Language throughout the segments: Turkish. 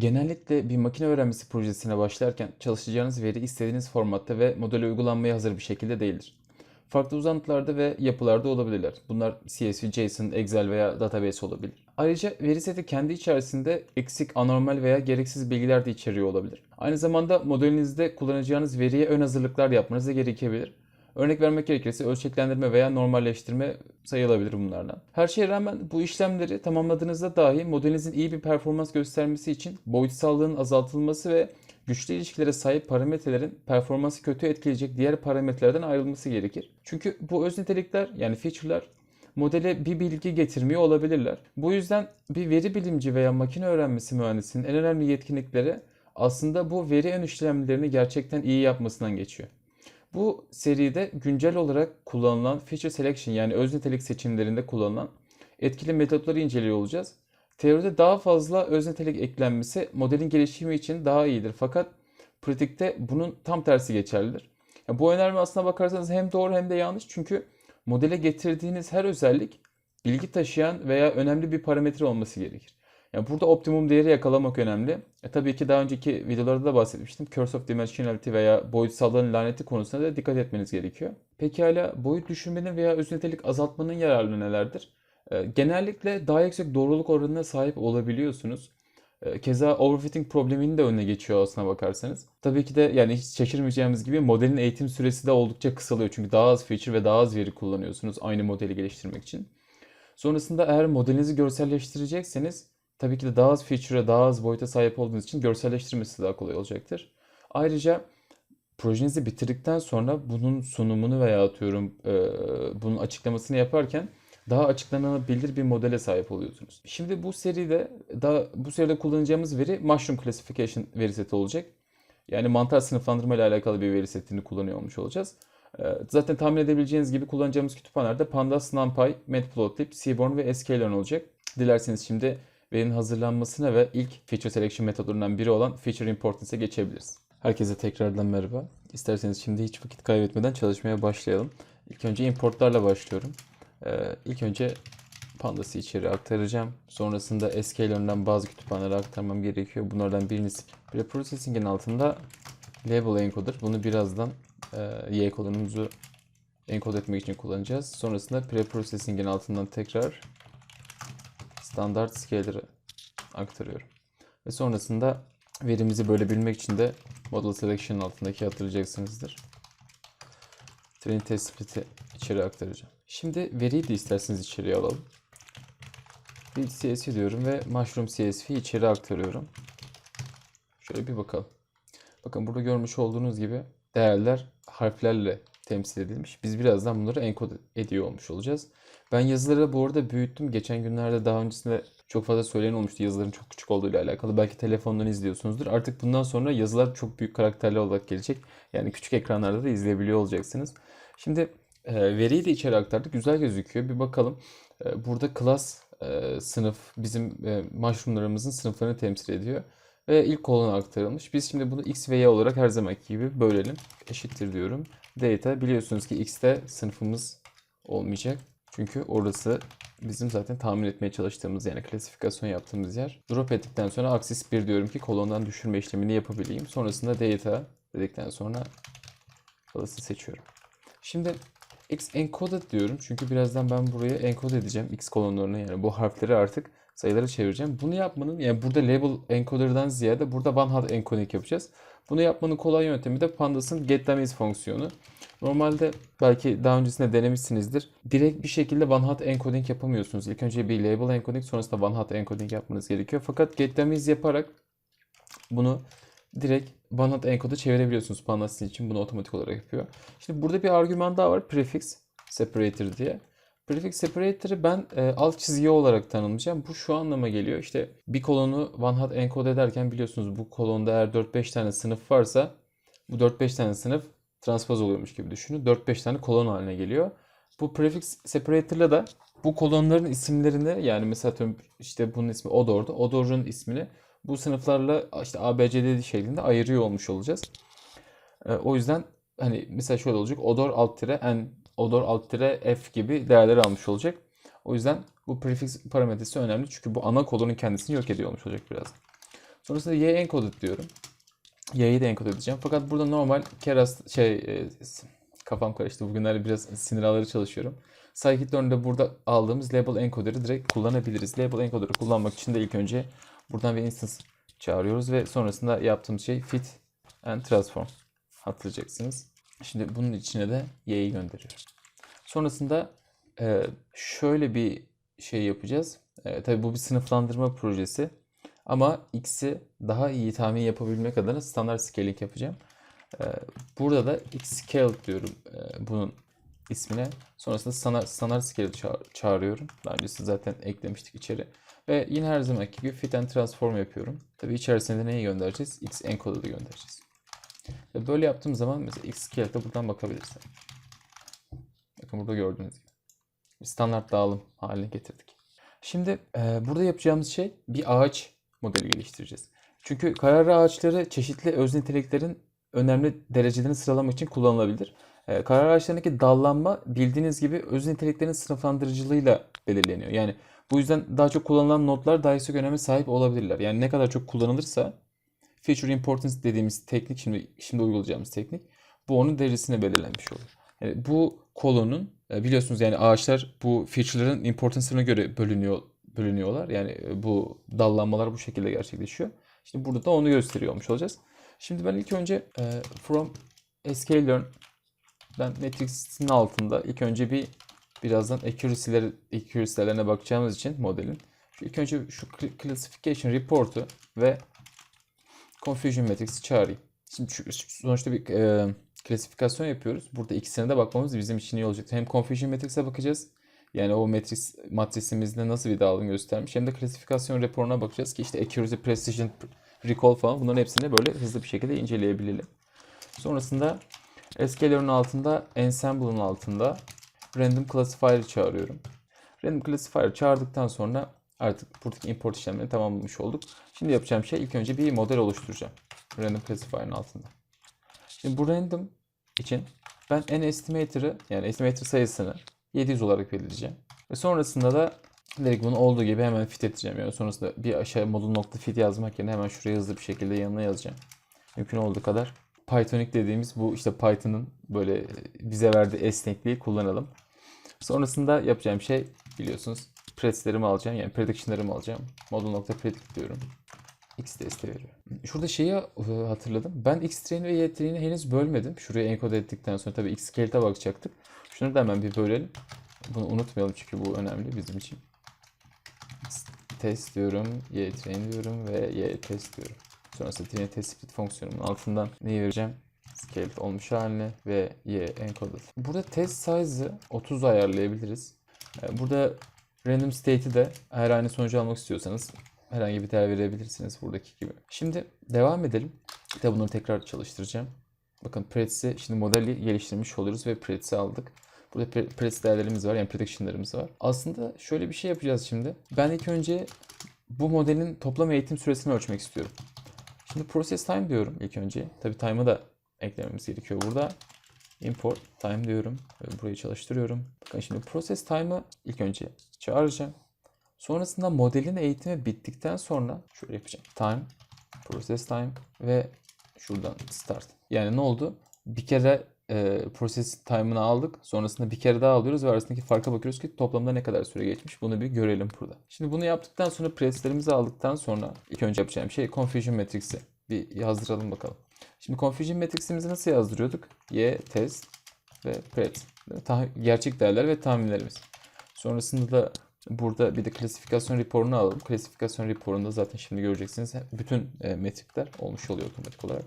Genellikle bir makine öğrenmesi projesine başlarken çalışacağınız veri istediğiniz formatta ve modele uygulanmaya hazır bir şekilde değildir. Farklı uzantılarda ve yapılarda olabilirler. Bunlar CSV, JSON, Excel veya database olabilir. Ayrıca veri seti kendi içerisinde eksik, anormal veya gereksiz bilgiler de içeriyor olabilir. Aynı zamanda modelinizde kullanacağınız veriye ön hazırlıklar yapmanız da gerekebilir. Örnek vermek gerekirse ölçeklendirme veya normalleştirme sayılabilir bunlardan. Her şeye rağmen bu işlemleri tamamladığınızda dahi modelinizin iyi bir performans göstermesi için boyutsallığın azaltılması ve güçlü ilişkilere sahip parametrelerin performansı kötü etkileyecek diğer parametrelerden ayrılması gerekir. Çünkü bu öz nitelikler yani feature'lar modele bir bilgi getirmiyor olabilirler. Bu yüzden bir veri bilimci veya makine öğrenmesi mühendisinin en önemli yetkinlikleri aslında bu veri ön işlemlerini gerçekten iyi yapmasından geçiyor. Bu seride güncel olarak kullanılan feature selection yani öz nitelik seçimlerinde kullanılan etkili metotları inceliyor olacağız. Teoride daha fazla öz nitelik eklenmesi modelin gelişimi için daha iyidir. Fakat pratikte bunun tam tersi geçerlidir. Ya bu önerme aslına bakarsanız hem doğru hem de yanlış. Çünkü modele getirdiğiniz her özellik bilgi taşıyan veya önemli bir parametre olması gerekir. Yani burada optimum değeri yakalamak önemli. E tabii ki daha önceki videolarda da bahsetmiştim. Curse of Dimensionality veya boyutsallığın laneti konusuna da dikkat etmeniz gerekiyor. Pekala boyut düşürmenin veya öz nitelik azaltmanın yararları nelerdir? E, Genellikle daha yüksek doğruluk oranına sahip olabiliyorsunuz. E, Keza overfitting probleminin de önüne geçiyor aslına bakarsanız. Tabii ki de yani hiç şaşırmayacağımız gibi modelin eğitim süresi de oldukça kısalıyor. Çünkü daha az feature ve daha az veri kullanıyorsunuz aynı modeli geliştirmek için. Sonrasında eğer modelinizi görselleştirecekseniz tabii ki de daha az feature'a, daha az boyuta sahip olduğunuz için görselleştirmesi daha kolay olacaktır. Ayrıca projenizi bitirdikten sonra bunun sunumunu veya atıyorum e, bunun açıklamasını yaparken daha açıklanabilir bir modele sahip oluyorsunuz. Şimdi bu seride daha bu seride kullanacağımız veri Mushroom Classification veri seti olacak. Yani mantar sınıflandırma ile alakalı bir veri setini kullanıyor olmuş olacağız. Ee, Zaten tahmin edebileceğiniz gibi kullanacağımız kütüphanelerde Pandas, NumPy, Matplotlib, Seaborn ve sklearn olacak. Dilerseniz şimdi verinin hazırlanmasına ve ilk feature selection metodlarından biri olan feature importance'e geçebiliriz. Herkese tekrardan merhaba. İsterseniz şimdi hiç vakit kaybetmeden çalışmaya başlayalım. İlk önce importlarla başlıyorum. Ee, ilk önce Pandas'ı içeri aktaracağım. Sonrasında sklearn'dan bazı kütüphanelere aktarmam gerekiyor. Bunlardan birincisi preprocessing'in altında label encoder. Bunu birazdan e, Y kodumuzu enkod etmek için kullanacağız. Sonrasında preprocessing'in altından tekrar standart scaler'ı aktarıyorum. Ve sonrasında verimizi bölebilmek için de model selection altındaki hatırlayacaksınızdır. Trinity split'i içeri aktaracağım. Şimdi veriyi de isterseniz içeriye alalım. Build CSV diyorum ve Mushroom CSV içeri aktarıyorum. Şöyle bir bakalım. Bakın burada görmüş olduğunuz gibi değerler harflerle temsil edilmiş. Biz birazdan bunları enkod ediyor olmuş olacağız. Ben yazıları bu arada büyüttüm. Geçen günlerde daha öncesinde çok fazla söyleyen olmuştu yazıların çok küçük olduğu ile alakalı. Belki telefondan izliyorsunuzdur. Artık bundan sonra yazılar çok büyük karakterli olarak gelecek. Yani küçük ekranlarda da izleyebiliyor olacaksınız. Şimdi e, veriyi de içeri aktardık. Güzel gözüküyor. Bir bakalım. E, burada class e, sınıf bizim mushroomlarımızın sınıflarını temsil ediyor. Ve ilk kolona aktarılmış. Biz şimdi bunu x ve y olarak her zamanki gibi bölelim. Eşittir diyorum. Data biliyorsunuz ki x'te sınıfımız olmayacak. Çünkü orası bizim zaten tahmin etmeye çalıştığımız yani klasifikasyon yaptığımız yer. Drop ettikten sonra aksis 1 diyorum ki kolondan düşürme işlemini yapabileyim. Sonrasında data dedikten sonra class'ı seçiyorum. Şimdi x encoded diyorum çünkü birazdan ben buraya encode edeceğim x kolonlarını yani bu harfleri artık sayılara çevireceğim. Bunu yapmanın yani burada label encoder'dan ziyade burada one hot encoding yapacağız. Bunu yapmanın kolay yöntemi de Pandas'ın getDummies fonksiyonu. Normalde belki daha öncesinde denemişsinizdir. Direkt bir şekilde one hot encoding yapamıyorsunuz. İlk önce bir label encoding sonrasında one hot encoding yapmanız gerekiyor. Fakat getDummies yaparak bunu direkt one hot encode'a çevirebiliyorsunuz. Pandas için bunu otomatik olarak yapıyor. Şimdi burada bir argüman daha var. Prefix separator diye. Prefix separator'ı ben e, alt çizgi olarak tanımlayacağım. Bu şu anlama geliyor. İşte bir kolonu one hot encode ederken biliyorsunuz bu kolonda eğer 4-5 tane sınıf varsa bu 4-5 tane sınıf transpoz oluyormuş gibi düşünün. 4-5 tane kolon haline geliyor. Bu prefix separator'la da bu kolonların isimlerini yani mesela işte bunun ismi odor'du. Odor'un ismini bu sınıflarla işte ABCD şeklinde ayırıyor olmuş olacağız. E, o yüzden hani mesela şöyle olacak. Odor alt tire n, odor alt tire f gibi değerler almış olacak. O yüzden bu prefix parametresi önemli çünkü bu ana kolonun kendisini yok ediyor olacak biraz. Sonrasında y encoded diyorum. Y'yi de enkod edeceğim. Fakat burada normal keras şey e, kafam karıştı. Bugünlerde biraz sinir ağları çalışıyorum. Scikit-learn'de burada aldığımız label encoder'ı direkt kullanabiliriz. Label encoder'ı kullanmak için de ilk önce buradan bir instance çağırıyoruz ve sonrasında yaptığımız şey fit and transform hatırlayacaksınız. Şimdi bunun içine de y'yi gönderiyorum. Sonrasında e, şöyle bir şey yapacağız. E, tabii bu bir sınıflandırma projesi. Ama x'i daha iyi tahmin yapabilmek adına standart scaling yapacağım. E, burada da x scale diyorum bunun ismine. Sonrasında standart, standart scale ça- çağırıyorum. Daha öncesi zaten eklemiştik içeri. Ve yine her zamanki gibi fit and transform yapıyorum. Tabii içerisine de neyi göndereceğiz? x encoded'ı göndereceğiz. Ve böyle yaptığım zaman mesela x scale'de buradan bakabilirsin. Bakın burada gördüğünüz gibi. Bir standart dağılım haline getirdik. Şimdi e, burada yapacağımız şey bir ağaç modeli geliştireceğiz. Çünkü kararlı ağaçları çeşitli öz niteliklerin önemli derecelerini sıralamak için kullanılabilir. E, karar ağaçlarındaki dallanma bildiğiniz gibi öz niteliklerin sınıflandırıcılığıyla belirleniyor. Yani bu yüzden daha çok kullanılan notlar daha yüksek öneme sahip olabilirler. Yani ne kadar çok kullanılırsa feature importance dediğimiz teknik şimdi şimdi uygulayacağımız teknik bu onun derecesine belirlenmiş olur. Yani bu kolonun e, biliyorsunuz yani ağaçlar bu feature'ların importance'ına göre bölünüyor bölünüyorlar. Yani e, bu dallanmalar bu şekilde gerçekleşiyor. Şimdi burada da onu gösteriyor olmuş olacağız. Şimdi ben ilk önce e, from sklearn ben matrix'in altında ilk önce bir birazdan accuracy'leri accuracy'lerine bakacağımız için modelin şu ilk önce şu cl- classification report'u ve confusion matrix'i çağırayım. Şimdi sonuçta bir e, klasifikasyon yapıyoruz. Burada ikisine de bakmamız bizim için iyi olacak. Hem confusion matrix'e bakacağız. Yani o matris matrisimizde nasıl bir dağılım göstermiş. Hem de klasifikasyon raporuna bakacağız ki işte accuracy, precision, recall falan bunların hepsini böyle hızlı bir şekilde inceleyebilelim. Sonrasında sklearn'ın altında ensemble'ın altında random classifier çağırıyorum. Random classifier çağırdıktan sonra artık buradaki import işlemlerini tamamlamış olduk. Şimdi yapacağım şey ilk önce bir model oluşturacağım. Random classifier'ın altında. Şimdi bu random için ben n estimator'ı yani estimator sayısını 700 olarak belirleyeceğim. Ve sonrasında da direkt bunu olduğu gibi hemen fit edeceğim. Yani sonrasında bir aşağı modul nokta fit yazmak yerine hemen şuraya hızlı bir şekilde yanına yazacağım. Mümkün olduğu kadar Pythonic dediğimiz bu işte Python'ın böyle bize verdiği esnekliği kullanalım. Sonrasında yapacağım şey biliyorsunuz predict'lerimi alacağım. Yani prediction'larımı alacağım. Model nokta predict diyorum. X deste veriyor. Şurada şeyi e, hatırladım. Ben X train ve Y train'i henüz bölmedim. Şuraya enkode ettikten sonra tabii X scale'e bakacaktık. Şunu da hemen bir bölelim. Bunu unutmayalım çünkü bu önemli bizim için. X test diyorum, Y train diyorum ve Y test diyorum. Sonrasında train test split fonksiyonumun altından neyi vereceğim? Scale olmuş haline ve Y encoded. Burada test size'ı 30 ayarlayabiliriz. E, Burada random state'i de eğer aynı sonucu almak istiyorsanız herhangi bir değer verebilirsiniz buradaki gibi. Şimdi devam edelim. De bunları tekrar çalıştıracağım. Bakın Prets'i şimdi modeli geliştirmiş oluyoruz ve Prets'i aldık. Burada pre- değerlerimiz var yani prediction'larımız var. Aslında şöyle bir şey yapacağız şimdi. Ben ilk önce bu modelin toplam eğitim süresini ölçmek istiyorum. Şimdi process time diyorum ilk önce. Tabii time'ı da eklememiz gerekiyor burada. Import time diyorum burayı çalıştırıyorum. Bakın şimdi process time'ı ilk önce çağıracağım. Sonrasında modelin eğitimi bittikten sonra şöyle yapacağım. Time, process time ve şuradan start. Yani ne oldu? Bir kere e, process time'ını aldık. Sonrasında bir kere daha alıyoruz ve arasındaki farka bakıyoruz ki toplamda ne kadar süre geçmiş. Bunu bir görelim burada. Şimdi bunu yaptıktan sonra presslerimizi aldıktan sonra ilk önce yapacağım şey confusion matrix'i bir yazdıralım bakalım. Şimdi confusion matrix'imizi nasıl yazdırıyorduk? Y, test ve pret. Gerçek değerler ve tahminlerimiz. Sonrasında da burada bir de klasifikasyon raporunu alalım. Klasifikasyon raporunda zaten şimdi göreceksiniz bütün e, metrikler olmuş oluyor otomatik olarak.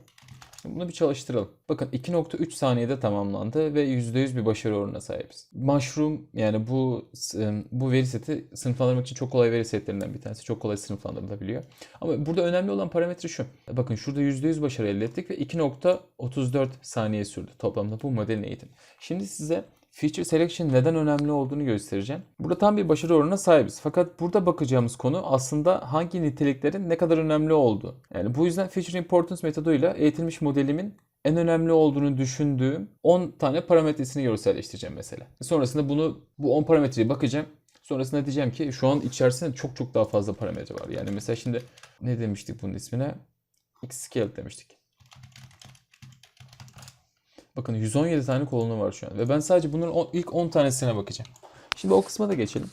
Bunu bir çalıştıralım. Bakın 2.3 saniyede tamamlandı ve %100 bir başarı oranına sahibiz. Mushroom yani bu e, bu veri seti sınıflandırmak için çok kolay veri setlerinden bir tanesi. Çok kolay sınıflandırılabiliyor. Ama burada önemli olan parametre şu. Bakın şurada %100 başarı elde ettik ve 2.34 saniye sürdü toplamda bu modelin eğitimi. Şimdi size Feature selection neden önemli olduğunu göstereceğim. Burada tam bir başarı oranına sahibiz. Fakat burada bakacağımız konu aslında hangi niteliklerin ne kadar önemli olduğu. Yani bu yüzden feature importance metoduyla eğitilmiş modelimin en önemli olduğunu düşündüğüm 10 tane parametresini görselleştireceğim mesela. Sonrasında bunu bu 10 parametreye bakacağım. Sonrasında diyeceğim ki şu an içerisinde çok çok daha fazla parametre var. Yani mesela şimdi ne demiştik bunun ismine? Xscale demiştik. Bakın 117 tane kolonu var şu an. Ve ben sadece bunların ilk 10 tanesine bakacağım. Şimdi o kısma da geçelim.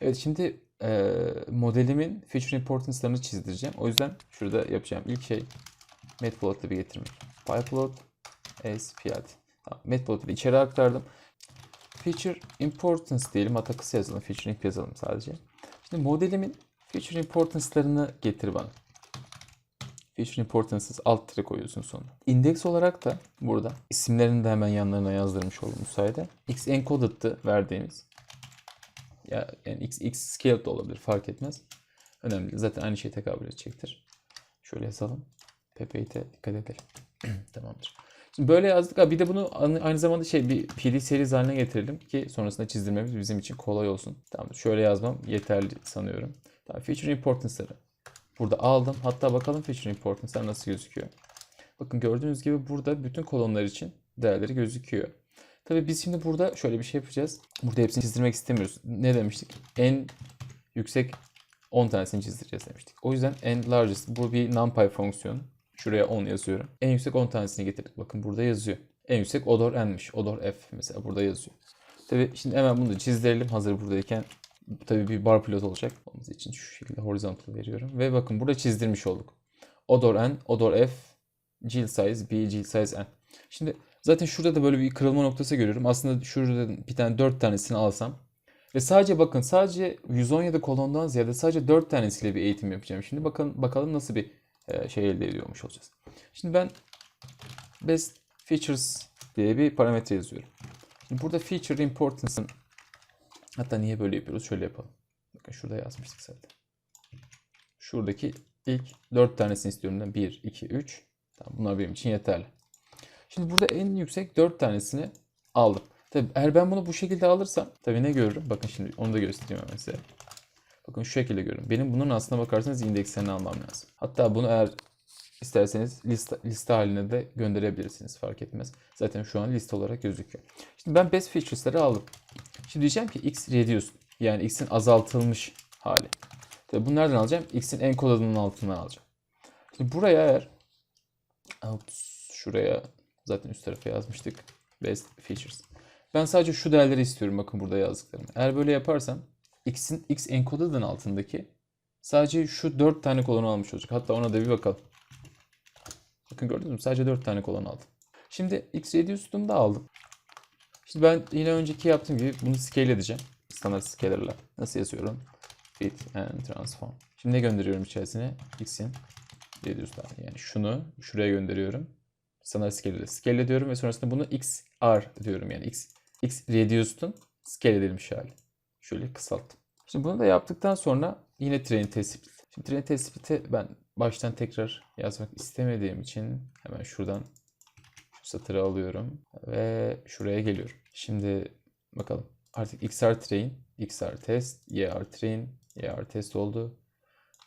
Evet şimdi e, modelimin feature importance'larını çizdireceğim. O yüzden şurada yapacağım ilk şey matplot'la bir getirmek. pyplot as plt. Tamam, matplot'u da içeri aktardım. Feature importance diyelim. Hatta kısa yazalım. Feature imp yazalım sadece. Şimdi modelimin feature importance'larını getir bana. Feature importances alt tire koyuyorsun sonuna. Index olarak da burada isimlerini de hemen yanlarına yazdırmış oldum bu sayede. X encoded'tı verdiğimiz. Ya yani X, X scaled da olabilir fark etmez. Önemli değil. Zaten aynı şey tekabül edecektir. Şöyle yazalım. PP'ye dikkat edelim. Tamamdır. Şimdi böyle yazdık. Bir de bunu aynı zamanda şey bir PD series haline getirelim ki sonrasında çizdirmemiz bizim için kolay olsun. Tamam şöyle yazmam yeterli sanıyorum. Tamam feature importance'ları. Burada aldım. Hatta bakalım feature importance'lar nasıl gözüküyor. Bakın gördüğünüz gibi burada bütün kolonlar için değerleri gözüküyor. Tabii biz şimdi burada şöyle bir şey yapacağız. Burada hepsini çizdirmek istemiyoruz. Ne demiştik? En yüksek 10 tanesini çizdireceğiz demiştik. O yüzden en largest bu bir numpy fonksiyonu. Şuraya 10 yazıyorum. En yüksek 10 tanesini getirdik. Bakın burada yazıyor. En yüksek odor n'miş. Odor f mesela burada yazıyor. Tabii şimdi hemen bunu da çizdirelim hazır buradayken. Tabii bir bar pilot olacak. Onun için şu şekilde horizontal veriyorum. Ve bakın burada çizdirmiş olduk. Odor n, odor f, Gil size b, Gil size n. Şimdi zaten şurada da böyle bir kırılma noktası görüyorum. Aslında şurada bir tane 4 tanesini alsam ve sadece bakın sadece 117 kolondan ziyade sadece 4 tanesiyle bir eğitim yapacağım. Şimdi bakın bakalım nasıl bir e, şey elde ediyormuş olacağız. Şimdi ben best features diye bir parametre yazıyorum. Şimdi burada feature importance'ın hatta niye böyle yapıyoruz? Şöyle yapalım. Bakın şurada yazmıştık zaten. Şuradaki ilk 4 tanesini istiyorum. ben. 1, 2, 3. Tamam, bunlar benim için yeterli. Şimdi burada en yüksek 4 tanesini aldım. Tabii eğer ben bunu bu şekilde alırsam tabii ne görürüm? Bakın şimdi onu da göstereyim size. Bakın şu şekilde görün. Benim bunun aslına bakarsanız indekslerini almam lazım. Hatta bunu eğer isterseniz liste, liste haline de gönderebilirsiniz. Fark etmez. Zaten şu an liste olarak gözüküyor. Şimdi ben best features'ları aldım. Şimdi diyeceğim ki x reduced. Yani x'in azaltılmış hali. Tabii bunu nereden alacağım? x'in encode adının altından alacağım. Şimdi buraya eğer şuraya zaten üst tarafa yazmıştık. Best features. Ben sadece şu değerleri istiyorum. Bakın burada yazdıklarım. Eğer böyle yaparsam x'in x encoded'ın altındaki sadece şu 4 tane kolonu almış olacak. Hatta ona da bir bakalım. Bakın gördünüz mü? Sadece 4 tane kolon aldım. Şimdi x reduced'unu da aldım. Şimdi ben yine önceki yaptığım gibi bunu scale edeceğim. Standart scaler'la. Nasıl yazıyorum? Fit and transform. Şimdi ne gönderiyorum içerisine? x'in reduced hali. Yani şunu şuraya gönderiyorum. Standart scale scale ediyorum ve sonrasında bunu xr diyorum. Yani x, x reduced'un scale edilmiş hali. Şöyle kısalttım. Şimdi bunu da yaptıktan sonra yine train tespit. Şimdi train tespiti ben baştan tekrar yazmak istemediğim için hemen şuradan şu satırı alıyorum ve şuraya geliyorum. Şimdi bakalım. Artık xr train, xr test, yr train, yr test oldu.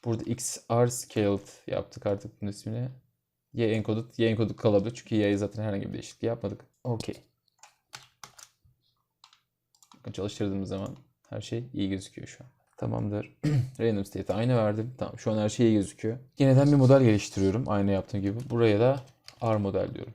Burada xr scaled yaptık artık bunun ismini. Y encoded, y encoded kalabilir çünkü y'ye zaten herhangi bir değişiklik yapmadık. Okey. Çalıştırdığımız zaman her şey iyi gözüküyor şu an. Tamamdır. Random state aynı verdim. Tamam şu an her şey iyi gözüküyor. Yeniden bir model geliştiriyorum. Aynı yaptığım gibi. Buraya da R model diyorum.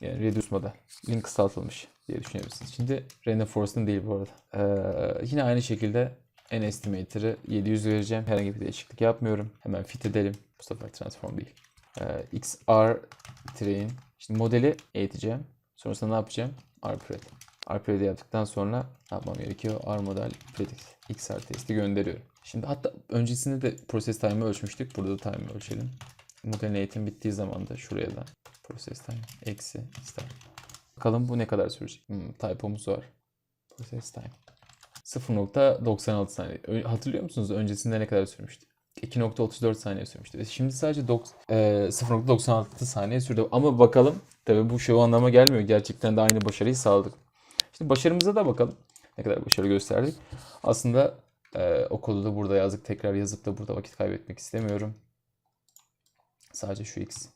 Yani reduce model. Link kısaltılmış diye düşünebilirsiniz. Şimdi random forest'ın değil bu arada. Ee, yine aynı şekilde n estimator'ı 700 vereceğim. Herhangi bir değişiklik yapmıyorum. Hemen fit edelim. Bu sefer transform değil. Ee, XR train. Şimdi modeli eğiteceğim. Sonrasında ne yapacağım? RPred. RPred yaptıktan sonra ne yapmam gerekiyor? R model predict. XR testi gönderiyorum. Şimdi hatta öncesinde de process time'ı ölçmüştük. Burada da time'ı ölçelim. Modelin eğitim bittiği zaman da şuraya da process time eksi ister. Bakalım bu ne kadar sürecek? Hmm, typomuz var. Process time. 0.96 saniye. Hatırlıyor musunuz öncesinde ne kadar sürmüştü? 2.34 saniye sürmüştü. Ve Şimdi sadece dok- e, 0.96 saniye sürdü. Ama bakalım tabii bu şu anlama gelmiyor. Gerçekten de aynı başarıyı sağladık. Şimdi başarımıza da bakalım. Ne kadar başarı gösterdik. Aslında e, o kodu da burada yazdık. Tekrar yazıp da burada vakit kaybetmek istemiyorum. Sadece şu x.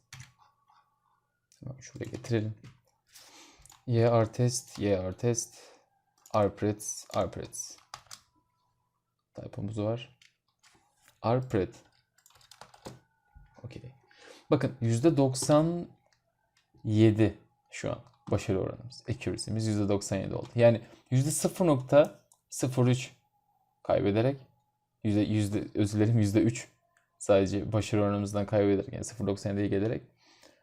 Hemen şuraya getirelim. yr test, yr test, rprets, rprets. Typomuz var. Arpred. Okey. Bakın %97 şu an başarı oranımız. Accuracy'miz %97 oldu. Yani %0.03 kaybederek yüzde, yüzde, özür dilerim %3 sadece başarı oranımızdan kaybederek yani 0.97'ye gelerek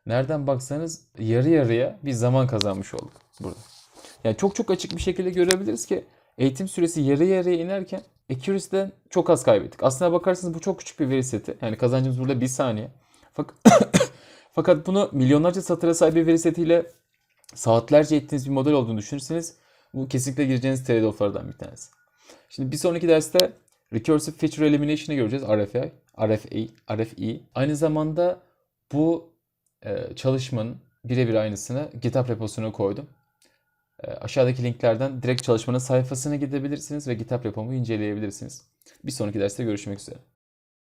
nereden baksanız yarı yarıya bir zaman kazanmış olduk burada. Yani çok çok açık bir şekilde görebiliriz ki eğitim süresi yarı yarıya inerken accuracy'den çok az kaybettik. Aslına bakarsanız bu çok küçük bir veri seti. Yani kazancımız burada bir saniye. Fakat, fakat bunu milyonlarca satıra sahip bir veri setiyle saatlerce ettiğiniz bir model olduğunu düşünürseniz bu kesinlikle gireceğiniz trade-off'lardan bir tanesi. Şimdi bir sonraki derste Recursive Feature Elimination'ı göreceğiz. RFI, RFI, RFI. Aynı zamanda bu e, çalışmanın birebir aynısını GitHub reposuna koydum. E, aşağıdaki linklerden direkt çalışmanın sayfasına gidebilirsiniz ve GitHub repomu inceleyebilirsiniz. Bir sonraki derste görüşmek üzere.